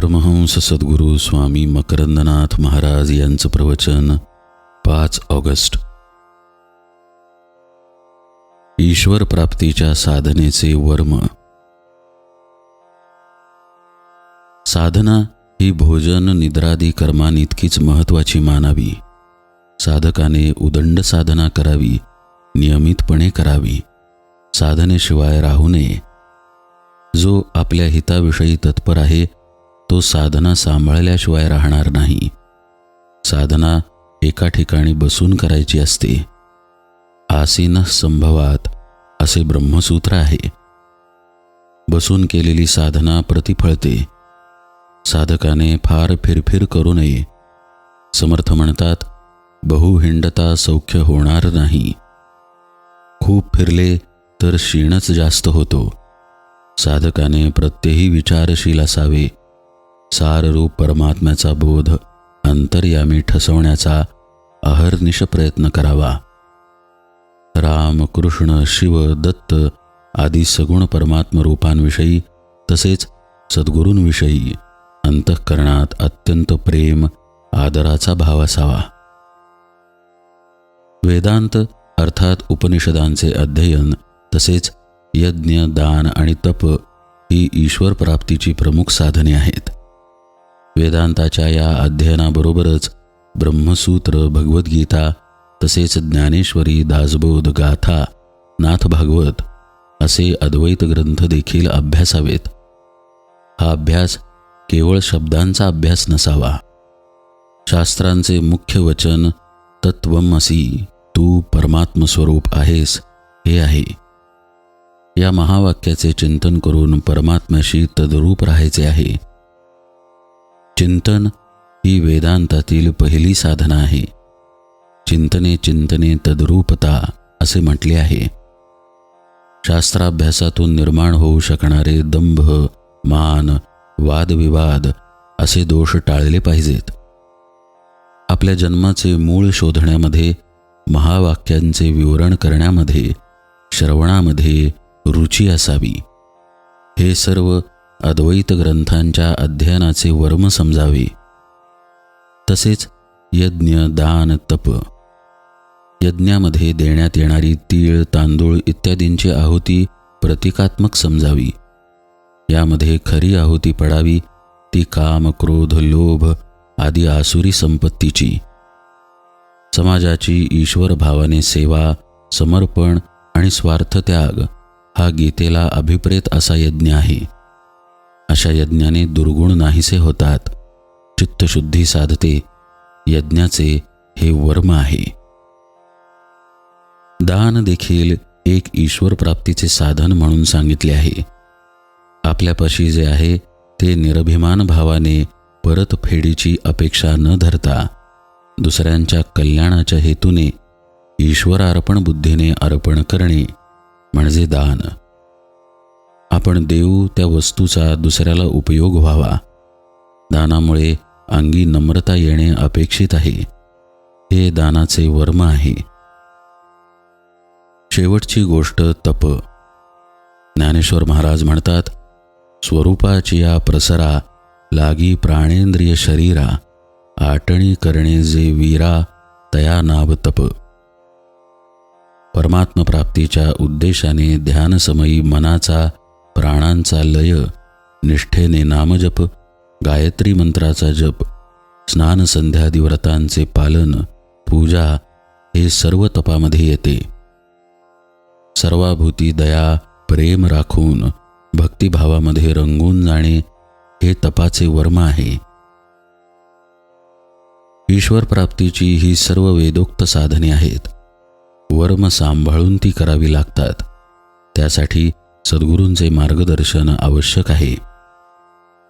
परमहंस सद्गुरू स्वामी मकरंदनाथ महाराज यांचं प्रवचन पाच ऑगस्ट. ईश्वर प्राप्तीच्या साधनेचे वर्म. साधना ही भोजन निद्रादी कर्मांइतकीच महत्वाची मानावी. साधकाने उदंड साधना करावी नियमितपणे करावी. साधनेशिवाय राहू नये. जो आपल्या हिताविषयी तत्पर आहे तो साधना सांभाळल्याशिवाय राहणार नाही. साधना एका ठिकाणी बसून करायची असते. आसीन संभवात असे ब्रह्मसूत्र आहे. बसून केलेली साधना प्रतिफळते. साधकाने फार फिरफिर करू नये. समर्थ म्हणतात बहुहिंडता सौख्य होणार नाही. खूप फिरले तर क्षीणच जास्त होतो. साधकाने प्रत्येही विचारशील असावे. साररूप परमात्म्याचा बोध अंतर्यामी ठसवण्याचा अहर्निश प्रयत्न करावा. राम कृष्ण शिव दत्त आदी सगुण परमात्म रूपांविषयी तसेच सद्गुरूंविषयी अंतःकरणात अत्यंत प्रेम आदराचा भाव असावा. वेदांत अर्थात उपनिषदांचे अध्ययन तसेच यज्ञ दान आणि तप ही ईश्वर प्राप्तीची प्रमुख साधने आहेत. वेदांताच्या या अध्ययनाबरोबरच ब्रह्मसूत्र भगवद्गीता तसेच ज्ञानेश्वरी दासबोध गाथा नाथ भागवत असे अद्वैत ग्रंथ देखील अभ्यासावेत. हा अभ्यास केवळ शब्दांचा अभ्यास नसावा. शास्त्रांचे मुख्य वचन तत्वमसी तू परमात्मस्वरूप आहेस हे आहे. या महावाक्याचे चिंतन करून परमात्म्याशी तद्रूप राहायचे आहे. चिंतन ही वेदांतातील पहिली साधना आहे. चिंतने चिंतने तद्रूपता असे म्हटले आहे. शास्त्राभ्यासातून निर्माण होऊ शकणारे दंभ मान वादविवाद असे दोष टाळले पाहिजेत. आपल्या जन्माचे मूळ शोधण्यामध्ये महावाक्यांचे विवरण करण्यामध्ये श्रवणामध्ये रुची असावी. हे सर्व अद्वैत ग्रंथांच्या अध्ययनाचे वर्म समजावे. तसेच यज्ञ दान तप यज्ञामध्ये देण्यात येणारी तीळ तांदूळ इत्यादींची आहुती प्रतिकात्मक समजावी. यामध्ये खरी आहुती पडावी ती काम क्रोध लोभ आदी आसुरी संपत्तीची. समाजाची ईश्वर भावाने सेवा समर्पण आणि स्वार्थत्याग हा गीतेला अभिप्रेत असा यज्ञ आहे. अशा यज्ञाने दुर्गुण नाहीसे होतात. चित्तशुद्धी साधते. यज्ञाचे हे वर्म आहे. दान देखील एक ईश्वर प्राप्तीचे साधन म्हणून सांगितले आहे. आपल्यापाशी जे आहे ते निरभिमान भावाने परतफेडीची अपेक्षा न धरता दुसऱ्यांच्या कल्याणाच्या हेतूने ईश्वरार्पण बुद्धीने अर्पण करणे म्हणजे दान. आपण देऊ त्या वस्तूचा दुसऱ्याला उपयोग व्हावा. दानामुळे अंगी नम्रता येणे अपेक्षित आहे. हे दानाचे वर्म आहे. शेवटची गोष्ट तप. ज्ञानेश्वर महाराज म्हणतात स्वरूपाची या प्रसरा लागी प्राणेंद्रिय शरीरा आटणी करणे जे वीरा तया नाव तप. परमात्मप्राप्तीच्या उद्देशाने ध्यानसमयी मनाचा प्राणांचा लय निष्ठेने नामजप गायत्री मंत्राचा जप स्नान संध्यादी व्रतांचे पालन पूजा हे सर्व तपामध्ये येते. सर्वाभूती दया प्रेम राखून भक्तिभावामध्ये रंगून जाणे हे तपाचे वर्म आहे. ईश्वर प्राप्तीची ही सर्व वेदोक्त साधने आहेत. वर्म सांभाळून ती करावी लागतात. त्यासाठी सद्गुरूंचे मार्गदर्शन आवश्यक आहे.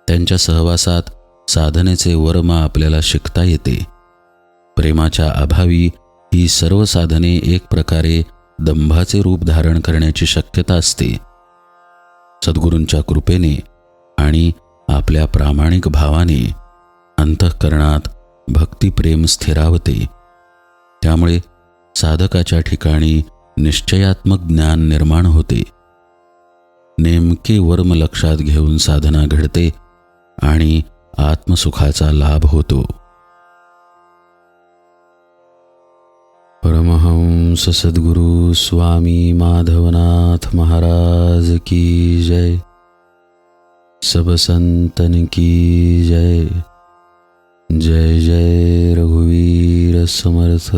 त्यांच्या सहवासात साधनेचे वर्म आपल्याला शिकता येते. प्रेमाच्या अभावी ही सर्व साधने एक प्रकारे दंभाचे रूप धारण करण्याची शक्यता असते. सद्गुरूंच्या कृपेने आणि आपल्या प्रामाणिक भावाने अंतःकरणात भक्तिप्रेम स्थिरावते. त्यामुळे साधकाच्या ठिकाणी निश्चयात्मक ज्ञान निर्माण होते. नेमके वर्म लक्षात घेऊन साधना घडते आणि आत्मसुखाचा लाभ होतो. परमहंस सद्गुरु स्वामी माधवनाथ महाराज की जय. सब संतन की जय. जय जय रघुवीर समर्थ.